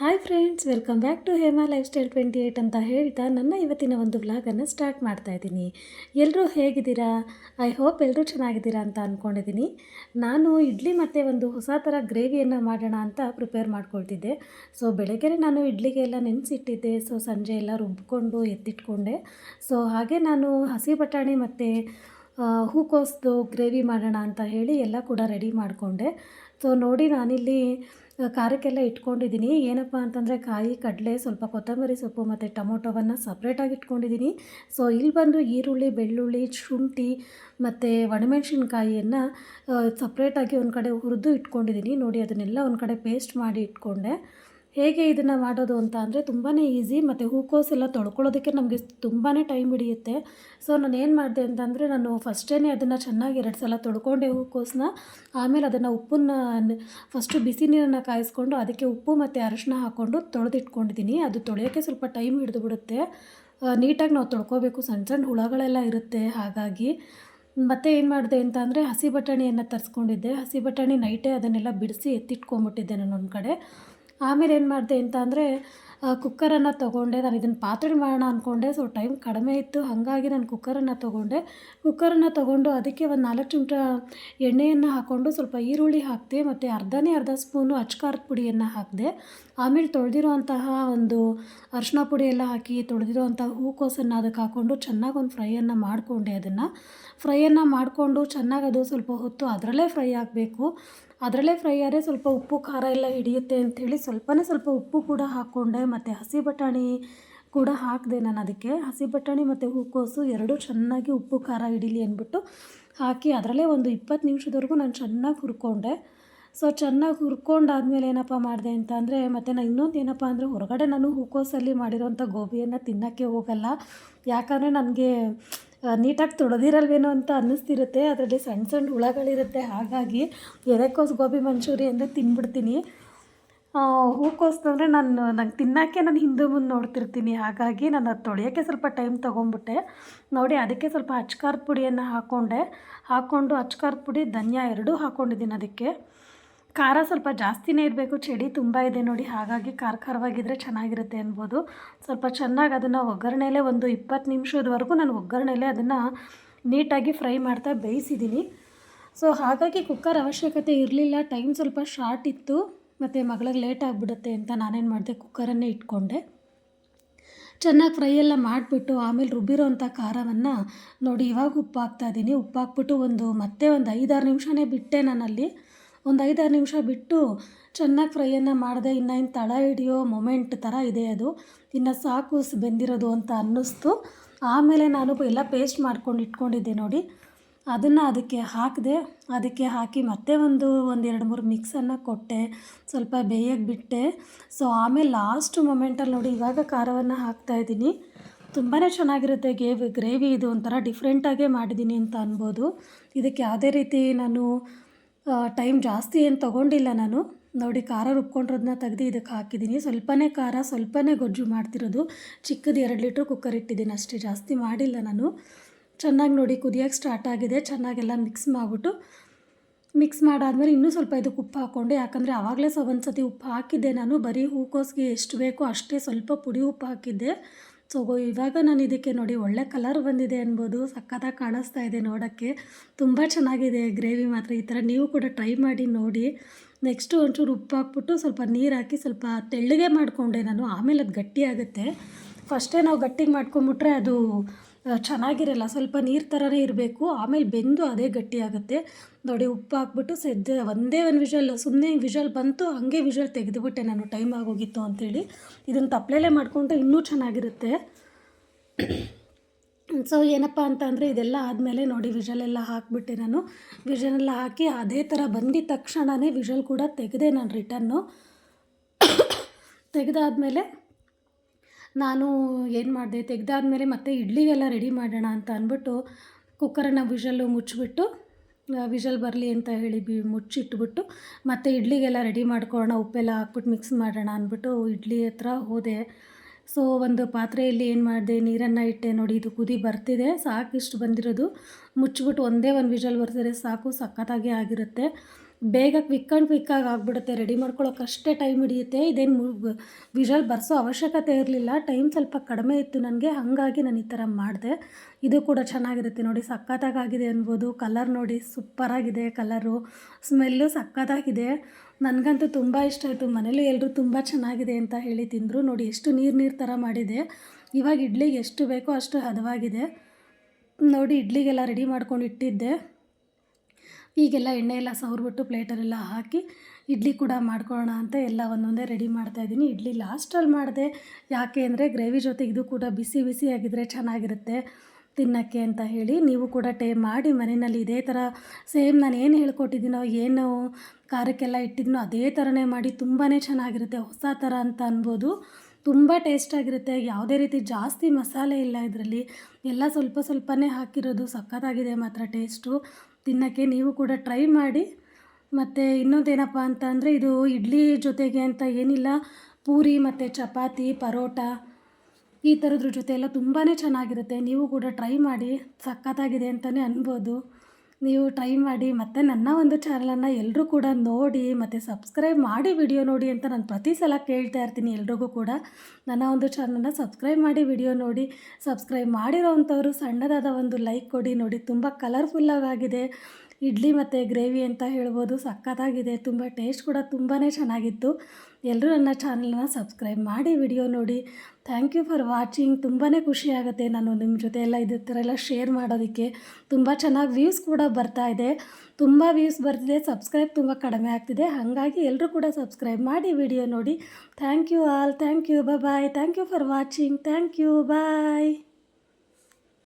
Hi friends welcome back to Hema lifestyle twenty eight ಅಂತ ಹೇಳ್ತಾ ನನ್ನ ಇವತ್ತಿನ ಒಂದು ವ್ಲಾಗನ್ನು ಸ್ಟಾರ್ಟ್ ಮಾಡ್ತಾ ಇದ್ದೀನಿ. ಎಲ್ಲರೂ ಹೇಗಿದ್ದೀರಾ? ಐ ಹೋಪ್ ಎಲ್ಲರೂ ಚೆನ್ನಾಗಿದ್ದೀರಾ ಅಂತ ಅಂದ್ಕೊಂಡಿದ್ದೀನಿ ನಾನು ಇಡ್ಲಿ ಮತ್ತು ಒಂದು ಹೊಸ ಥರ ಗ್ರೇವಿಯನ್ನು ಮಾಡೋಣ ಅಂತ ಪ್ರಿಪೇರ್ ಮಾಡ್ಕೊಳ್ತಿದ್ದೆ. ಸೊ ಬೆಳಗ್ಗೆ ನಾನು ಇಡ್ಲಿಗೆ ಎಲ್ಲ ನೆನೆಸಿಟ್ಟಿದ್ದೆ. ಸೊ ಸಂಜೆ ಎಲ್ಲ ರುಬ್ಕೊಂಡು ಎತ್ತಿಟ್ಕೊಂಡೆ. ಸೊ ಹಾಗೆ ನಾನು ಹಸಿ ಬಟಾಣಿ ಮತ್ತು ಹೂಕೋಸ್ದು ಗ್ರೇವಿ ಮಾಡೋಣ ಅಂತ ಹೇಳಿ ಎಲ್ಲ ಕೂಡ ರೆಡಿ ಮಾಡಿಕೊಂಡೆ. ಸೊ ನೋಡಿ ನಾನಿಲ್ಲಿ ಖಾರಕ್ಕೆಲ್ಲ ಇಟ್ಕೊಂಡಿದ್ದೀನಿ. ಏನಪ್ಪ ಅಂತಂದರೆ ಕಾಯಿ, ಕಡಲೆ, ಸ್ವಲ್ಪ ಕೊತ್ತಂಬರಿ ಸೊಪ್ಪು ಮತ್ತು ಟೊಮೊಟೊವನ್ನು ಸಪ್ರೇಟಾಗಿ ಇಟ್ಕೊಂಡಿದ್ದೀನಿ. ಸೊ ಇಲ್ಲಿ ಬಂದು ಈರುಳ್ಳಿ, ಬೆಳ್ಳುಳ್ಳಿ, ಶುಂಠಿ ಮತ್ತು ಒಣಮೆಣ್ಸಿನ್ಕಾಯಿಯನ್ನು ಸಪ್ರೇಟಾಗಿ ಒಂದು ಕಡೆ ಹುರಿದು ಇಟ್ಕೊಂಡಿದ್ದೀನಿ. ನೋಡಿ ಅದನ್ನೆಲ್ಲ ಒಂದು ಕಡೆ ಪೇಸ್ಟ್ ಮಾಡಿ ಇಟ್ಕೊಂಡೆ. ಹೇಗೆ ಇದನ್ನು ಮಾಡೋದು ಅಂತ ಅಂದರೆ ತುಂಬಾ ಈಸಿ ಮತ್ತು ಹೂಕೋಸ್ ಎಲ್ಲ ತೊಳ್ಕೊಳ್ಳೋದಕ್ಕೆ ನಮಗೆ ತುಂಬಾ ಟೈಮ್ ಹಿಡಿಯುತ್ತೆ. ಸೊ ನಾನು ಏನು ಮಾಡಿದೆ ಅಂತಂದರೆ ನಾನು ಫಸ್ಟೇ ಅದನ್ನು ಚೆನ್ನಾಗಿ ಎರಡು ಸಲ ತೊಳ್ಕೊಂಡೆ ಹೂಕೋಸನ್ನ ಆಮೇಲೆ ಅದನ್ನು ಉಪ್ಪನ್ನ ಫಸ್ಟು ಬಿಸಿ ನೀರನ್ನು ಕಾಯಿಸ್ಕೊಂಡು ಅದಕ್ಕೆ ಉಪ್ಪು ಮತ್ತು ಅರಶಿನ ಹಾಕ್ಕೊಂಡು ತೊಳೆದಿಟ್ಕೊಂಡಿದ್ದೀನಿ ಅದು ತೊಳೆಯೋಕ್ಕೆ ಸ್ವಲ್ಪ ಟೈಮ್ ಹಿಡಿದು ಬಿಡುತ್ತೆ. ನೀಟಾಗಿ ನಾವು ತೊಳ್ಕೊಬೇಕು. ಸಣ್ಣ ಸಣ್ಣ ಹುಳಗಳೆಲ್ಲ ಇರುತ್ತೆ ಹಾಗಾಗಿ. ಮತ್ತೆ ಏನು ಮಾಡಿದೆ ಅಂತ ಅಂದರೆ ಹಸಿ ಬಟಾಣಿಯನ್ನು ತರಿಸ್ಕೊಂಡಿದ್ದೆ. ಹಸಿ ಬಟಾಣಿ ನೈಟೇ ಅದನ್ನೆಲ್ಲ ಬಿಡಿಸಿ ಎತ್ತಿಟ್ಕೊಂಬಿಟ್ಟಿದ್ದೆ ನಾನು ಒಂದು ಕಡೆ. ಆಮೇಲೆ ಏನು ಮಾಡಿದೆ ಅಂತ ಅಂದರೆ ಕುಕ್ಕರನ್ನು ತೊಗೊಂಡೆ. ನಾನು ಇದನ್ನು ಪಾತ್ರೆ ಮಾಡೋಣ ಅಂದ್ಕೊಂಡೆ ಸೊ ಟೈಮ್ ಕಡಿಮೆ ಇತ್ತು. ಹಾಗಾಗಿ ನಾನು ಕುಕ್ಕರನ್ನು ತೊಗೊಂಡೆ. ಕುಕ್ಕರನ್ನು ತೊಗೊಂಡು ಅದಕ್ಕೆ ಒಂದು ನಾಲ್ಕು ಚಮಚ ಎಣ್ಣೆಯನ್ನು ಹಾಕ್ಕೊಂಡು ಸ್ವಲ್ಪ ಈರುಳ್ಳಿ ಹಾಕಿದೆ, ಮತ್ತು ಅರ್ಧನೇ ಅರ್ಧ ಸ್ಪೂನು ಅಚ್ಕಾರದ ಪುಡಿಯನ್ನು ಹಾಕಿದೆ. ಆಮೇಲೆ ತೊಳೆದಿರೋಂತಹ ಒಂದು ಅರಿಶಿನ ಪುಡಿ ಎಲ್ಲ ಹಾಕಿ ತೊಳೆದಿರುವಂಥ ಹೂಕೋಸನ್ನು ಅದಕ್ಕೆ ಹಾಕ್ಕೊಂಡು ಚೆನ್ನಾಗಿ ಒಂದು ಫ್ರೈಯನ್ನು ಮಾಡಿಕೊಂಡೆ ಅದನ್ನು. ಫ್ರೈಯನ್ನು ಮಾಡಿಕೊಂಡು ಚೆನ್ನಾಗಿ ಅದು ಸ್ವಲ್ಪ ಹೊತ್ತು ಅದರಲ್ಲೇ ಫ್ರೈ ಆಗಬೇಕು. ಅದರಲ್ಲೇ ಫ್ರೈ ಆದರೆ ಸ್ವಲ್ಪ ಉಪ್ಪು, ಖಾರ ಎಲ್ಲ ಹಿಡಿಯುತ್ತೆ ಅಂಥೇಳಿ ಸ್ವಲ್ಪನೇ ಸ್ವಲ್ಪ ಉಪ್ಪು ಕೂಡ ಹಾಕ್ಕೊಂಡೆ ಮತ್ತು ಹಸಿ ಬಟಾಣಿ ಕೂಡ ಹಾಕಿದೆ ನಾನು ಅದಕ್ಕೆ. ಹಸಿ ಬಟಾಣಿ ಮತ್ತು ಹೂಕೋಸು ಎರಡೂ ಚೆನ್ನಾಗಿ ಉಪ್ಪು, ಖಾರ ಹಿಡೀಲಿ ಅಂದ್ಬಿಟ್ಟು ಹಾಕಿ ಅದರಲ್ಲೇ ಒಂದು ಇಪ್ಪತ್ತು ನಿಮಿಷದವರೆಗೂ ನಾನು ಚೆನ್ನಾಗಿ ಹುರ್ಕೊಂಡೆ. ಸೊ, ಚೆನ್ನಾಗಿ ಹುರ್ಕೊಂಡಾದ್ಮೇಲೆ ಏನಪ್ಪ ಮಾಡಿದೆ ಅಂತ ಅಂದರೆ ಮತ್ತು ನಾನು ಇನ್ನೊಂದು ಏನಪ್ಪ ಅಂದರೆ ಹೊರಗಡೆ ನಾನು ಹೂಕೋಸಲ್ಲಿ ಮಾಡಿರೋಂಥ ಗೋಬಿಯನ್ನು ತಿನ್ನೋಕ್ಕೆ ಹೋಗಲ್ಲ. ಯಾಕಂದರೆ ನನಗೆ ನೀಟಾಗಿ ತೊಳೆದಿರಲ್ವೇನೋ ಅಂತ ಅನ್ನಿಸ್ತಿರುತ್ತೆ. ಅದರಲ್ಲಿ ಸಣ್ಣ ಸಣ್ಣ ಹುಳಗಳಿರುತ್ತೆ. ಹಾಗಾಗಿ ಎಲೆಕೋಸು ಗೋಬಿ ಮಂಚೂರಿ ಅಂದರೆ ತಿಂದ್ಬಿಡ್ತೀನಿ ಹೂಕೋಸು ಅಂದರೆ ನಾನು, ನಂಗೆ ತಿನ್ನೋಕ್ಕೆ ನಾನು ಹಿಂದೆ ಮುಂದೆ ನೋಡ್ತಿರ್ತೀನಿ. ಹಾಗಾಗಿ ನಾನು ಅದು ತೊಳೆಯೋಕ್ಕೆ ಸ್ವಲ್ಪ ಟೈಮ್ ತೊಗೊಂಬಿಟ್ಟೆ. ನೋಡಿ, ಅದಕ್ಕೆ ಸ್ವಲ್ಪ ಅಚ್ಕಾರದ ಪುಡಿಯನ್ನು ಹಾಕ್ಕೊಂಡೆ ಹಾಕ್ಕೊಂಡು ಅಚ್ಕಾರದ ಪುಡಿ, ಧನಿಯಾ ಎರಡೂ ಹಾಕ್ಕೊಂಡಿದ್ದೀನಿ ಅದಕ್ಕೆ. ಖಾರ ಸ್ವಲ್ಪ ಜಾಸ್ತಿನೇ ಇರಬೇಕು ಚಳಿ ತುಂಬ ಇದೆ ನೋಡಿ, ಹಾಗಾಗಿ ಖಾರ ಖಾರವಾಗಿದ್ದರೆ ಚೆನ್ನಾಗಿರುತ್ತೆ ಅನ್ಬೋದು. ಸ್ವಲ್ಪ ಚೆನ್ನಾಗಿ ಅದನ್ನು ಒಗ್ಗರಣೆಲೇ ಒಂದು ಇಪ್ಪತ್ತು ನಿಮಿಷದವರೆಗೂ ನಾನು ಒಗ್ಗರಣೆಲೇ ಅದನ್ನು ನೀಟಾಗಿ ಫ್ರೈ ಮಾಡ್ತಾ ಬೇಯಿಸಿದ್ದೀನಿ. ಸೊ, ಹಾಗಾಗಿ ಕುಕ್ಕರ್ ಅವಶ್ಯಕತೆ ಇರಲಿಲ್ಲ, ಟೈಮ್ ಸ್ವಲ್ಪ ಶಾರ್ಟ್ ಇತ್ತು, ಮತ್ತು ಮಗಳಿಗೆ ಲೇಟ್ ಆಗಿಬಿಡುತ್ತೆ ಅಂತ ನಾನೇನು ಮಾಡಿದೆ, ಕುಕ್ಕರನ್ನೇ ಇಟ್ಕೊಂಡೆ. ಚೆನ್ನಾಗಿ ಫ್ರೈ ಎಲ್ಲ ಮಾಡಿಬಿಟ್ಟು, ಆಮೇಲೆ ರುಬ್ಬಿರೋ ಅಂಥ ಖಾರವನ್ನು ನೋಡಿ ಇವಾಗ ಉಪ್ಪು ಹಾಕ್ತಾಯಿದ್ದೀನಿ ಉಪ್ಪು ಹಾಕ್ಬಿಟ್ಟು ಒಂದು ಮತ್ತೆ ಒಂದು ಐದಾರು ನಿಮಿಷನೇ ಬಿಟ್ಟೆ ನಾನಲ್ಲಿ. ಒಂದು ಐದಾರು ನಿಮಿಷ ಬಿಟ್ಟು ಚೆನ್ನಾಗಿ ಫ್ರೈಯನ್ನು ಮಾಡಿದೆ, ಇನ್ನು ಇನ್ನು ತಳ ಹಿಡಿಯೋ ಮೊಮೆಂಟ್ ಥರ ಇದೆ ಅದು. ಇನ್ನು ಸಾಕು ಬೆಂದಿರೋದು ಅಂತ ಅನ್ನಿಸ್ತು. ಆಮೇಲೆ ನಾನು ಎಲ್ಲ ಪೇಸ್ಟ್ ಮಾಡ್ಕೊಂಡು ಇಟ್ಕೊಂಡಿದ್ದೆ ನೋಡಿ. ಅದನ್ನು ಅದಕ್ಕೆ ಹಾಕಿದೆ, ಅದಕ್ಕೆ ಹಾಕಿ ಮತ್ತೆ ಒಂದು ಒಂದು ಎರಡು ಮೂರು ಮಿಕ್ಸನ್ನು ಕೊಟ್ಟೆ. ಸ್ವಲ್ಪ ಬೇಯಕ್ಕೆ ಬಿಟ್ಟೆ. ಸೊ ಆಮೇಲೆ ಲಾಸ್ಟ್ ಮೊಮೆಂಟಲ್ಲಿ ನೋಡಿ ಇವಾಗ ಖಾರವನ್ನು ಹಾಕ್ತಾಯಿದ್ದೀನಿ ತುಂಬಾ ಚೆನ್ನಾಗಿರುತ್ತೆ ಗೇವಿ ಗ್ರೇವಿ ಇದು ಒಂಥರ ಡಿಫ್ರೆಂಟಾಗೇ ಮಾಡಿದ್ದೀನಿ ಅಂತ ಅನ್ಬೋದು. ಇದಕ್ಕೆ ಯಾವುದೇ ರೀತಿ ನಾನು ಟೈಮ್ ಜಾಸ್ತಿ ಏನು ತೊಗೊಂಡಿಲ್ಲ ನಾನು. ನೋಡಿ, ಖಾರ ರುಬ್ಕೊಂಡಿರೋದನ್ನ ತೆಗ್ದು ಇದಕ್ಕೆ ಹಾಕಿದ್ದೀನಿ. ಸ್ವಲ್ಪನೇ ಖಾರ, ಸ್ವಲ್ಪನೇ ಗೊಜ್ಜು ಮಾಡ್ತಿರೋದು. ಚಿಕ್ಕದು ಎರಡು ಲೀಟ್ರ್ ಕುಕ್ಕರ್ ಇಟ್ಟಿದ್ದೀನಿ ಅಷ್ಟೇ. ಜಾಸ್ತಿ ಮಾಡಿಲ್ಲ ನಾನು. ಚೆನ್ನಾಗಿ ನೋಡಿ ಕುದಿಯೋಕ್ಕೆ ಸ್ಟಾರ್ಟ್ ಆಗಿದೆ. ಚೆನ್ನಾಗೆಲ್ಲ ಮಿಕ್ಸ್ ಮಾಡಿಬಿಟ್ಟು ಮಿಕ್ಸ್ ಮಾಡಾದ್ಮೇಲೆ ಇನ್ನೂ ಸ್ವಲ್ಪ ಇದಕ್ಕೆ ಉಪ್ಪು ಹಾಕ್ಕೊಂಡೆ, ಯಾಕಂದರೆ ಆವಾಗಲೇ ಸಹ ಒಂದು ಸತಿ ಉಪ್ಪು ಹಾಕಿದ್ದೆ ನಾನು. ಬರೀ ಹೂಕೋಸ್ಗೆ ಎಷ್ಟು ಬೇಕೋ ಅಷ್ಟೇ ಸ್ವಲ್ಪ ಪುಡಿ ಉಪ್ಪು ಹಾಕಿದ್ದೆ. ಸೊ, ಇವಾಗ ನಾನು ಇದಕ್ಕೆ ನೋಡಿ ಒಳ್ಳೆ ಕಲರ್ ಬಂದಿದೆ ಅನ್ಬೋದು. ಸಖತ್ತಾಗಿ ಕಾಣಿಸ್ತಾ ಇದೆ ನೋಡೋಕ್ಕೆ. ತುಂಬ ಚೆನ್ನಾಗಿದೆ ಗ್ರೇವಿ ಮಾತ್ರ. ಈ ಥರ ನೀವು ಕೂಡ ಟ್ರೈ ಮಾಡಿ ನೋಡಿ. ನೆಕ್ಸ್ಟು ಒಂಚೂರು ಉಪ್ಪು ಹಾಕ್ಬಿಟ್ಟು ಸ್ವಲ್ಪ ನೀರು ಹಾಕಿ ಸ್ವಲ್ಪ ತೆಳ್ಳಗೆ ಮಾಡಿಕೊಂಡೆ ನಾನು. ಆಮೇಲೆ ಅದು ಗಟ್ಟಿ ಆಗುತ್ತೆ. ಫಸ್ಟೇ ನಾವು ಗಟ್ಟಿಗೆ ಮಾಡ್ಕೊಂಬಿಟ್ರೆ ಅದು ಚೆನ್ನಾಗಿರಲ್ಲ. ಸ್ವಲ್ಪ ನೀರು ಥರನೇ ಇರಬೇಕು. ಆಮೇಲೆ ಬೆಂದು ಅದೇ ಗಟ್ಟಿ ಆಗುತ್ತೆ ನೋಡಿ, ಉಪ್ಪು ಹಾಕ್ಬಿಟ್ಟು ಸದ್ಯ ಒಂದೇ ಒಂದು ವಿಷಲ್ ಸುಮ್ಮನೆ ವಿಷಲ್ ಬಂತು, ಹಾಗೆ ವಿಷಲ್ ತೆಗೆದುಬಿಟ್ಟೆ ನಾನು. ಟೈಮ್ ಆಗೋಗಿತ್ತು ಅಂಥೇಳಿ ಇದನ್ನು ತಪ್ಪಲೆಲೆ ಮಾಡಿಕೊಂಡ್ರೆ ಇನ್ನೂ ಚೆನ್ನಾಗಿರುತ್ತೆ. ಸೊ, ಏನಪ್ಪ ಅಂತಂದರೆ ಇದೆಲ್ಲ ಆದಮೇಲೆ ನೋಡಿ ವಿಷಲೆಲ್ಲ ಹಾಕಿಬಿಟ್ಟೆ ನಾನು. ವಿಷಲೆಲ್ಲ ಹಾಕಿ ಅದೇ ಥರ ಬಂದಿದ ತಕ್ಷಣವೇ ವಿಷಲ್ ಕೂಡ ತೆಗೆದೆ ನಾನು ರಿಟನ್ನು ತೆಗೆದಾದ್ಮೇಲೆ ನಾನು ಏನು ಮಾಡಿದೆ, ತೆಗೆದಾದ್ಮೇಲೆ ಮತ್ತೆ ಇಡ್ಲಿಗೆಲ್ಲ ರೆಡಿ ಮಾಡೋಣ ಅಂತ ಅಂದ್ಬಿಟ್ಟು ಕುಕ್ಕರನ್ನು ವಿಷಲ್ಲು ಮುಚ್ಚಿಬಿಟ್ಟು ವಿಷಲ್ ಬರಲಿ ಅಂತ ಹೇಳಿ ಬಿ, ಮುಚ್ಚಿಟ್ಬಿಟ್ಟು ಮತ್ತು ಇಡ್ಲಿಗೆಲ್ಲ ರೆಡಿ ಮಾಡ್ಕೊಳ್ಳೋಣ, ಉಪ್ಪೆಲ್ಲ ಹಾಕ್ಬಿಟ್ಟು ಮಿಕ್ಸ್ ಮಾಡೋಣ ಅಂದ್ಬಿಟ್ಟು ಇಡ್ಲಿ ಹತ್ರ ಹೋದೆ. ಸೊ ಒಂದು ಪಾತ್ರೆಯಲ್ಲಿ ಏನು ಮಾಡಿದೆ, ನೀರನ್ನು ಇಟ್ಟೆ ನೋಡಿ, ಇದು ಕುದಿ ಬರ್ತಿದೆ, ಸಾಕಿಷ್ಟು ಬಂದಿರೋದು. ಮುಚ್ಚಿಬಿಟ್ಟು ಒಂದೇ ಒಂದು ವಿಷಲ್ ಬರ್ತಿದ್ರೆ ಸಾಕು, ಸಖತ್ತಾಗೇ ಆಗಿರುತ್ತೆ. ಬೇಗ ಕ್ವಿಕ್ ಆ್ಯಂಡ್ ಕ್ವಿಕ್ಕಾಗಿ ಆಗಿಬಿಡುತ್ತೆ ರೆಡಿ ಮಾಡ್ಕೊಳ್ಳೋಕೆ ಅಷ್ಟೇ ಟೈಮ್ ಹಿಡಿಯುತ್ತೆ. ಇದೇನು ವಿಷಲ್ ಬರ್ಸೋ ಅವಶ್ಯಕತೆ ಇರಲಿಲ್ಲ. ಟೈಮ್ ಸ್ವಲ್ಪ ಕಡಿಮೆ ಇತ್ತು ನನಗೆ, ಹಾಗಾಗಿ ನಾನು ಈ ಥರ ಮಾಡಿದೆ. ಇದು ಕೂಡ ಚೆನ್ನಾಗಿರುತ್ತೆ ನೋಡಿ ಸಖತ್ತಾಗಿದೆ ಅನ್ಬೋದು. ಕಲರ್ ನೋಡಿ ಸೂಪರಾಗಿದೆ ಕಲರು ಸ್ಮೆಲ್ಲು ಸಖತ್ತಾಗಿದೆ. ನನಗಂತೂ ತುಂಬ ಇಷ್ಟ ಆಯಿತು. ಮನೇಲಿ ಎಲ್ಲರೂ ತುಂಬ ಚೆನ್ನಾಗಿದೆ ಅಂತ ಹೇಳಿ ತಿಂದರು. ನೋಡಿ, ಎಷ್ಟು ನೀರು ನೀರು ಥರ ಮಾಡಿದೆ. ಇವಾಗ ಇಡ್ಲಿಗೆ ಎಷ್ಟು ಬೇಕೋ ಅಷ್ಟು ಹದವಾಗಿದೆ. ನೋಡಿ ಇಡ್ಲಿಗೆಲ್ಲ ರೆಡಿ ಮಾಡ್ಕೊಂಡು ಇಟ್ಟಿದ್ದೆ. ಈಗೆಲ್ಲ ಎಣ್ಣೆ ಎಲ್ಲ ಸವರ್ಬಿಟ್ಟು ಪ್ಲೇಟಲ್ಲೆಲ್ಲ ಹಾಕಿ ಇಡ್ಲಿ ಕೂಡ ಮಾಡ್ಕೊಳ್ಳೋಣ ಅಂತ ಎಲ್ಲ ಒಂದೊಂದೇ ರೆಡಿ ಮಾಡ್ತಾ ಇದ್ದೀನಿ. ಇಡ್ಲಿ ಲಾಸ್ಟಲ್ಲಿ ಮಾಡಿದೆ. ಯಾಕೆ ಅಂದರೆ ಗ್ರೇವಿ ಜೊತೆ ಇದು ಕೂಡ ಬಿಸಿ ಬಿಸಿಯಾಗಿದ್ದರೆ ಚೆನ್ನಾಗಿರುತ್ತೆ ತಿನ್ನೋಕ್ಕೆ ಅಂತ ಹೇಳಿ. ನೀವು ಕೂಡ ಟೇ ಮಾಡಿ ಮನೆಯಲ್ಲಿ ಇದೇ ಥರ ಸೇಮ್ ನಾನು ಏನು ಹೇಳ್ಕೊಟ್ಟಿದ್ದೀನೋ ಏನು ಖಾರಕ್ಕೆಲ್ಲ ಇಟ್ಟಿದ್ದೀನೋ ಅದೇ ಥರನೇ ಮಾಡಿ ತುಂಬಾ ಚೆನ್ನಾಗಿರುತ್ತೆ. ಹೊಸ ಥರ ಅಂತ ಅನ್ಬೋದು. ತುಂಬ ಟೇಸ್ಟಾಗಿರುತ್ತೆ ಯಾವುದೇ ರೀತಿ ಜಾಸ್ತಿ ಮಸಾಲೆ ಇಲ್ಲ ಇದರಲ್ಲಿ. ಎಲ್ಲ ಸ್ವಲ್ಪ ಸ್ವಲ್ಪನೇ ಹಾಕಿರೋದು. ಸಖತ್ತಾಗಿದೆ ಮಾತ್ರ ಟೇಸ್ಟು. ತಿನ್ನೋಕ್ಕೆ ನೀವು ಕೂಡ ಟ್ರೈ ಮಾಡಿ. ಮತ್ತು ಇನ್ನೊಂದೇನಪ್ಪ ಅಂತ ಅಂದರೆ ಇದು ಇಡ್ಲಿ ಜೊತೆಗೆ ಅಂತ ಏನಿಲ್ಲ. ಪೂರಿ ಮತ್ತು ಚಪಾತಿ, ಪರೋಟ ಈ ಥರದ್ರ ಜೊತೆ ಎಲ್ಲ ತುಂಬಾ ಚೆನ್ನಾಗಿರುತ್ತೆ. ನೀವು ಕೂಡ ಟ್ರೈ ಮಾಡಿ. ಸಖತ್ತಾಗಿದೆ ಅಂತಲೇ ಅನ್ಬೋದು. ನೀವು ಟ್ರೈ ಮಾಡಿ ಮತ್ತು ನನ್ನ ಒಂದು ಚಾನಲನ್ನು ಎಲ್ಲರೂ ಕೂಡ ನೋಡಿ ಮತ್ತು ಸಬ್ಸ್ಕ್ರೈಬ್ ಮಾಡಿ ವಿಡಿಯೋ ನೋಡಿ ಅಂತ ನಾನು ಪ್ರತಿ ಸಲ ಕೇಳ್ತಾ ಇರ್ತೀನಿ ಎಲ್ರಿಗೂ ಕೂಡ. ನನ್ನ ಒಂದು ಚಾನಲನ್ನು ಸಬ್ಸ್ಕ್ರೈಬ್ ಮಾಡಿ ವಿಡಿಯೋ ನೋಡಿ. ಸಬ್ಸ್ಕ್ರೈಬ್ ಮಾಡಿರೋ ಅಂಥವ್ರು ಸಣ್ಣದಾದ ಒಂದು ಲೈಕ್ ಕೊಡಿ ನೋಡಿ. ತುಂಬ ಕಲರ್ಫುಲ್ಲಾಗಿದೆ ಇಡ್ಲಿ ಮತ್ತು ಗ್ರೇವಿ ಅಂತ ಹೇಳ್ಬೋದು. ಸಖತ್ತಾಗಿದೆ. ತುಂಬ ಟೇಸ್ಟ್ ಕೂಡ ತುಂಬಾ ಚೆನ್ನಾಗಿತ್ತು. ಎಲ್ಲರೂ ನನ್ನ ಚಾನಲ್ನ ಸಬ್ಸ್ಕ್ರೈಬ್ ಮಾಡಿ ವಿಡಿಯೋ ನೋಡಿ. ಥ್ಯಾಂಕ್ ಯು ಫಾರ್ ವಾಚಿಂಗ್ ತುಂಬಾ ಖುಷಿಯಾಗುತ್ತೆ ನಾನು ನಿಮ್ಮ ಜೊತೆ ಎಲ್ಲ ಇದೇ ಥರ ಎಲ್ಲ ಶೇರ್ ಮಾಡೋದಕ್ಕೆ. ತುಂಬ ಚೆನ್ನಾಗಿ ವ್ಯೂಸ್ ಕೂಡ ಬರ್ತಾ ಇದೆ. ತುಂಬ ವ್ಯೂಸ್ ಬರ್ತಿದೆ. ಸಬ್ಸ್ಕ್ರೈಬ್ ತುಂಬ ಕಡಿಮೆ ಆಗ್ತಿದೆ. ಹಾಗಾಗಿ ಎಲ್ಲರೂ ಕೂಡ ಸಬ್ಸ್ಕ್ರೈಬ್ ಮಾಡಿ ವಿಡಿಯೋ ನೋಡಿ. Thank you all thank you bye thank you for watching thank you bye